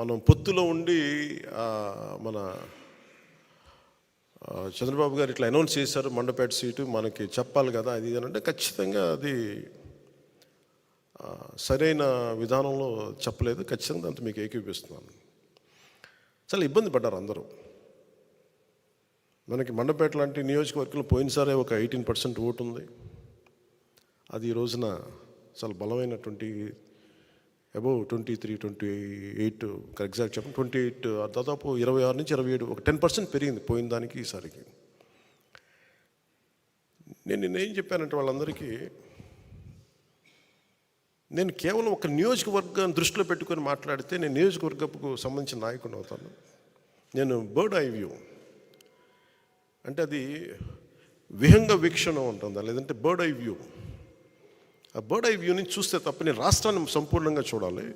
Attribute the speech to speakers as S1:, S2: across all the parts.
S1: మనం పొత్తులో ఉండి మన చంద్రబాబు గారు ఇట్లా అనౌన్స్ చేశారు మండపేట సీటు మనకి చెప్పాలి కదా అది అంటే ఖచ్చితంగా అది సరైన విధానంలో చెప్పలేదు. ఖచ్చితంగా అంత మీకు ఏకీపిస్తున్నాను చాలా ఇబ్బంది పడ్డారు అందరూ. మనకి మండపేట లాంటి నియోజకవర్గంలో పోయినసారే ఒక ఎయిటీన్ పర్సెంట్ ఓటు ఉంది. అది ఈ రోజున చాలా బలమైనటువంటి above twenty three twenty eight exact చెప్పండి ట్వంటీ ఎయిట్ దాదాపు ఇరవై ఆరు నుంచి ఇరవై ఏడు ఒక టెన్ పర్సెంట్ పెరిగింది పోయిన దానికి ఈసారికి నేను నిన్న ఏం చెప్పానంటే వాళ్ళందరికీ నేను కేవలం ఒక నియోజకవర్గాన్ని దృష్టిలో పెట్టుకొని మాట్లాడితే నేను నియోజకవర్గపు సంబంధించిన నాయకుడు అవుతాను. నేను బర్డ్ ఐ వ్యూ. అంటే అది విహంగ వీక్షణ ఉంటుంది లేదంటే బర్డ్ ఐ వ్యూ. ఆ బర్డ్ ఐ వ్యూని చూస్తే తప్ప నేను రాష్ట్రాన్ని సంపూర్ణంగా చూడాలి.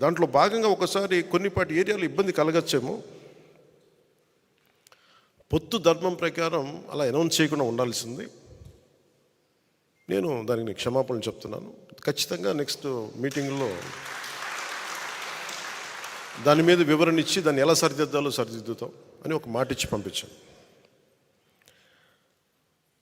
S1: దాంట్లో భాగంగా ఒకసారి కొన్నిపాటి ఏరియాలో ఇబ్బంది కలగచ్చేమో. పొత్తు ధర్మం ప్రకారం అలా అనౌన్స్ చేయకుండా ఉండాల్సింది. నేను దానికి క్షమాపణలు చెప్తున్నాను. ఖచ్చితంగా నెక్స్ట్ మీటింగ్లో దాని మీద వివరణ ఇచ్చి దాన్ని ఎలా సరిదిద్దాలో సరిదిద్దుతాం అని ఒక మాట ఇచ్చి పంపించాను.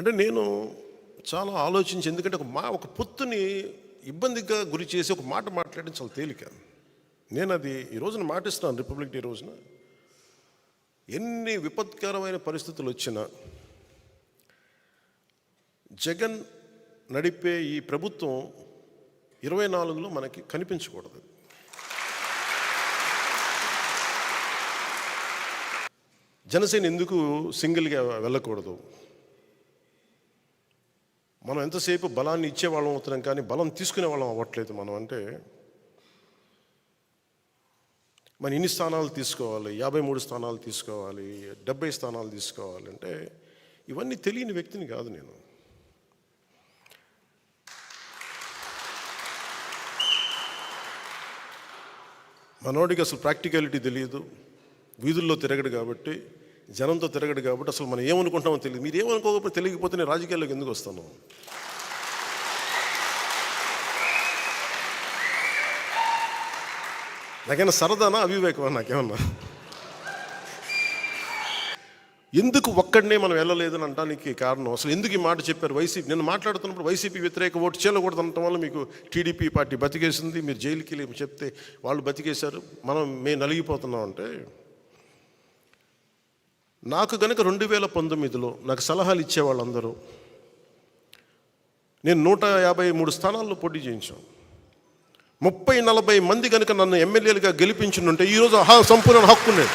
S1: అంటే నేను చాలా ఆలోచించి ఎందుకంటే ఒక మా ఒక పొత్తుని ఇబ్బందిగా గురి చేసి ఒక మాట మాట్లాడడం చాలా తేలిక. నేను అది ఈ రోజున మాటిస్తున్నాను రిపబ్లిక్ డే రోజున. ఎన్ని విపత్కరమైన పరిస్థితులు వచ్చినా జగన్ నడిపే ఈ ప్రభుత్వం ఇరవై నాలుగులో మనకి కనిపించకూడదు. జనసేన ఎందుకు సింగిల్గా వెళ్ళకూడదు? మనం ఎంతసేపు బలాన్ని ఇచ్చేవాళ్ళం అవుతున్నాం కానీ బలం తీసుకునే వాళ్ళం అవ్వట్లేదు మనం అంటే మన ఇన్ని స్థానాలు తీసుకోవాలి? యాభై మూడు స్థానాలు తీసుకోవాలి? డెబ్బై స్థానాలు తీసుకోవాలంటే ఇవన్నీ తెలియని వ్యక్తిని కాదు నేను. మనోడికి అసలు ప్రాక్టికాలిటీ తెలియదు. వీధుల్లో తిరగడు కాబట్టి జనంతో తిరగడు కాబట్టి అసలు మనం ఏమనుకుంటామో తెలియదు. మీరు ఏమనుకోకపోతే తెలియకపోతే నేను రాజకీయాల్లోకి ఎందుకు వస్తాను నాకైనా సరదానా? అవివేకమా? నాకేమన్నా? ఎందుకు ఒక్కడనే మనం వెళ్ళలేదని అంటానికి కారణం? అసలు ఎందుకు ఈ మాట చెప్పారు వైసీపీ? నేను మాట్లాడుతున్నప్పుడు వైసీపీ వ్యతిరేక ఓటు చేయకూడదు అనటం వల్ల మీకు టీడీపీ పార్టీ బతికేసింది. మీరు జైలుకి వెళ్ళి చెప్తే వాళ్ళు బతికేశారు. మనం మేము నలిగిపోతున్నాం అంటే నాకు గనుక రెండు వేల పంతొమ్మిదిలో నాకు సలహాలు ఇచ్చే వాళ్ళందరూ నేను నూట యాభై మూడు స్థానాల్లో పోటీ చేయించాం ముప్పై నలభై మంది కనుక నన్ను ఎమ్మెల్యేలుగా గెలిపించుంటే ఈరోజు హా సంపూర్ణ హక్కు ఉండేది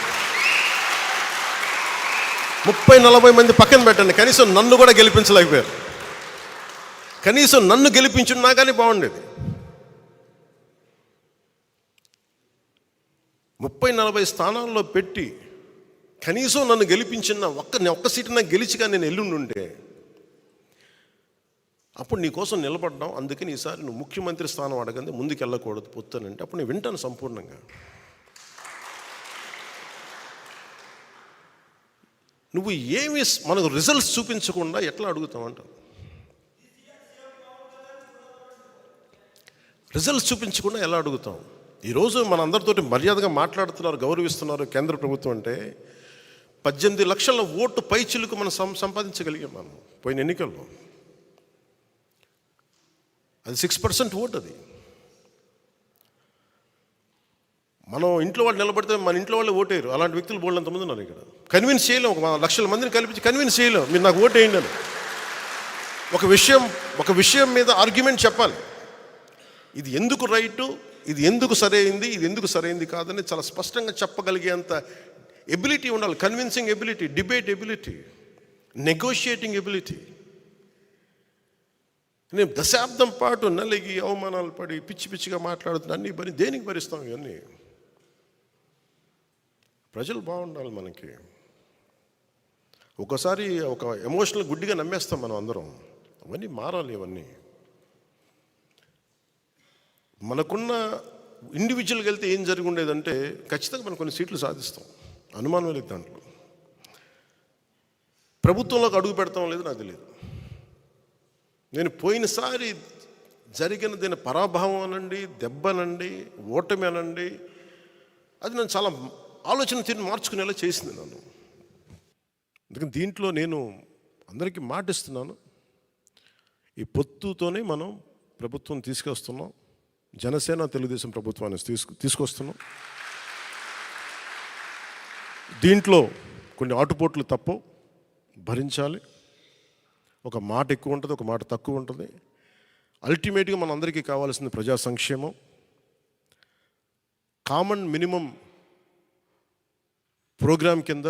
S1: ముప్పై నలభై మంది పక్కన పెట్టండి. కనీసం నన్ను కూడా గెలిపించలేకపోయారు. కనీసం నన్ను గెలిపించున్నా కానీ బాగుండేది. ముప్పై నలభై స్థానాల్లో పెట్టి కనీసం నన్ను గెలిపించిన ఒక్క ఒక్క సీటు నాకు గెలిచిగా నేను ఎల్లుండి ఉంటే అప్పుడు నీ కోసం నిలబడ్డాం. అందుకని ఈసారి నువ్వు ముఖ్యమంత్రి స్థానం అడగంది ముందుకు వెళ్ళకూడదు పొత్తునంటే. అప్పుడు నేను వింటాను సంపూర్ణంగా. నువ్వు ఏమి మనకు రిజల్ట్స్ చూపించకుండా ఎట్లా అడుగుతావంట రిజల్ట్స్ చూపించకుండా ఎలా అడుగుతాం ఈరోజు మన మర్యాదగా మాట్లాడుతున్నారు గౌరవిస్తున్నారు కేంద్ర ప్రభుత్వం అంటే పద్దెనిమిది లక్షల ఓటు పైచిలుకు మనం సం సంపాదించగలిగాం మనం పోయిన ఎన్నికల్లో. అది సిక్స్ పర్సెంట్ ఓటు అది. మనం ఇంట్లో వాళ్ళు నిలబడితే మన ఇంట్లో వాళ్ళు ఓటేరు అలాంటి వ్యక్తులు బోళ్ళంత మంది ఉన్నారు ఇక్కడ. కన్విన్స్ చేయలేం. ఒక లక్షల మందిని కల్పించి కన్విన్స్ చేయలేం. మీరు నాకు ఓటేయండి అని. ఒక విషయం ఒక విషయం మీద ఆర్గ్యుమెంట్ చెప్పాలి. ఇది ఎందుకు రైటు? ఇది ఎందుకు సరైంది? ఇది ఎందుకు సరైంది కాదని చాలా స్పష్టంగా చెప్పగలిగేంత ఎబిలిటీ ఉండాలి. Convincing ability debate ability negotiating ability నేను దశాబ్దం పాటు నలిగి అవమానాలు పడి పిచ్చి పిచ్చిగా మాట్లాడుతున్నా అన్ని భరి దేనికి భరిస్తాం ఇవన్నీ? ప్రజలు బాగుండాలి మనకి. ఒకసారి ఒక ఎమోషనల్ గుడ్డిగా నమ్మేస్తాం మనం అందరం. అవన్నీ మారాలి ఇవన్నీ. మనకున్న ఇండివిజువల్గా వెళ్తే ఏం జరిగి ఉండేదంటే ఖచ్చితంగా మనం కొన్ని సీట్లు సాధిస్తాం. అనుమానం లేదు దాంట్లో ప్రభుత్వంలోకి అడుగు పెడతాం లేదు నాకు తెలియదు నేను పోయినసారి జరిగిన దీని పరాభావం అనండి దెబ్బనండి ఓటమి అనండి అది నన్ను చాలా ఆలోచన తీరు మార్చుకునేలా చేసింది నన్ను. అందుకని దీంట్లో నేను అందరికీ మాటిస్తున్నాను ఈ పొత్తుతోనే మనం ప్రభుత్వం తీసుకొస్తున్నాం జనసేన తెలుగుదేశం ప్రభుత్వాన్ని తీసుకు తీసుకొస్తున్నాం. దీంట్లో కొన్ని ఆటుపోట్లు తప్పు. భరించాలి. ఒక మాట ఎక్కువ ఉంటుంది ఒక మాట తక్కువ ఉంటుంది. అల్టిమేట్గా మన అందరికీ కావాల్సింది ప్రజా సంక్షేమం. కామన్ మినిమం ప్రోగ్రాం కింద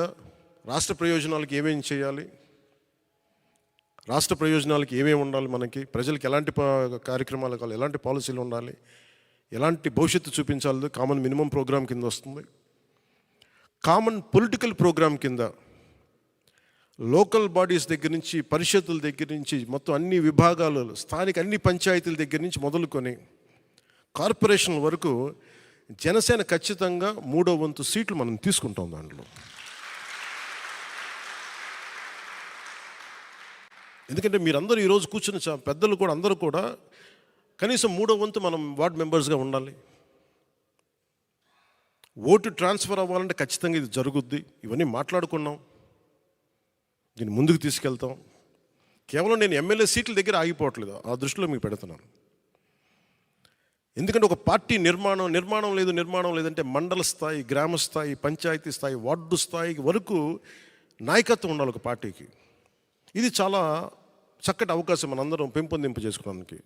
S1: రాష్ట్ర ప్రయోజనాలకి ఏమేమి చేయాలి? రాష్ట్ర ప్రయోజనాలకి ఏమేమి ఉండాలి మనకి? ప్రజలకు ఎలాంటి కార్యక్రమాలు కావాలి ఎలాంటి పాలసీలు ఉండాలి? ఎలాంటి భవిష్యత్తు చూపించాలి? కామన్ మినిమం ప్రోగ్రాం కింద వస్తుంది. కామన్ పొలిటికల్ ప్రోగ్రాం కింద లోకల్ బాడీస్ దగ్గర నుంచి పరిషత్తుల దగ్గర నుంచి మొత్తం అన్ని విభాగాలు స్థానిక అన్ని పంచాయతీల దగ్గర నుంచి మొదలుకొని కార్పొరేషన్ వరకు జనసేన ఖచ్చితంగా మూడో వంతు సీట్లు మనం తీసుకుంటాం దాంట్లో. ఎందుకంటే మీరందరూ ఈరోజు కూర్చున్న చా- పెద్దలు కూడా అందరూ కూడా కనీసం మూడో వంతు మనం వార్డ్ మెంబర్స్గా ఉండాలి. ఓటు ట్రాన్స్ఫర్ అవ్వాలంటే ఖచ్చితంగా ఇది జరుగుద్ది. ఇవన్నీ మాట్లాడుకున్నాం. దీన్ని ముందుకు తీసుకెళ్తాం. కేవలం నేను ఎమ్మెల్యే సీట్ల దగ్గర ఆగిపోవట్లేదు. ఆ దృష్టిలో మీకు పెడుతున్నాను. ఎందుకంటే ఒక పార్టీ నిర్మాణం నిర్మాణం లేదు నిర్మాణం లేదంటే మండల స్థాయి గ్రామ స్థాయి పంచాయతీ స్థాయి వార్డు స్థాయి వరకు నాయకత్వం ఉండాలి ఒక పార్టీకి. ఇది చాలా చక్కటి అవకాశం మనందరం పెంపొందింపు చేసుకోవడానికి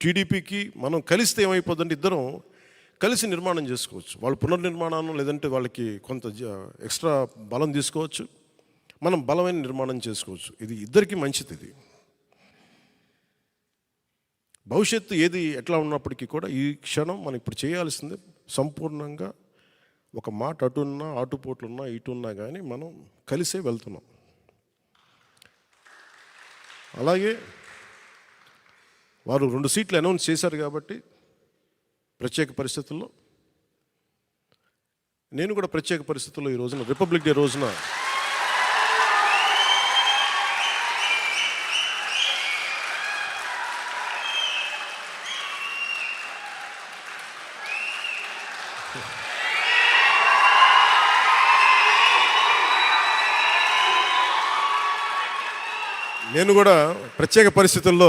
S1: టీడీపీకి మనం కలిస్తే ఏమైపోతుందంటే ఇద్దరం కలిసి నిర్మాణం చేసుకోవచ్చు. వాళ్ళు పునర్నిర్మాణం లేదంటే వాళ్ళకి కొంత జ- ఎక్స్ట్రా బలం తీసుకోవచ్చు. మనం బలమైన నిర్మాణం చేసుకోవచ్చు. ఇది ఇద్దరికి మంచిది ఇది. భవిష్యత్తు ఏది ఎట్లా ఉన్నప్పటికీ కూడా ఈ క్షణం మనం ఇప్పుడు చేయాల్సింది సంపూర్ణంగా ఒక మాట అటున్నా ఆటుపోట్లున్నా ఇటున్నా కానీ మనం కలిసే వెళ్తున్నాం. అలాగే వారు రెండు సీట్లు అనౌన్స్ చేశారు కాబట్టి ప్రత్యేక పరిస్థితుల్లో. నేను కూడా ప్రత్యేక పరిస్థితుల్లో ఈ రోజున రిపబ్లిక్ డే రోజున నేను కూడా ప్రత్యేక పరిస్థితుల్లో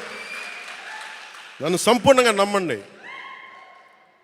S1: నన్ను సంపూర్ణంగా నమ్మండి.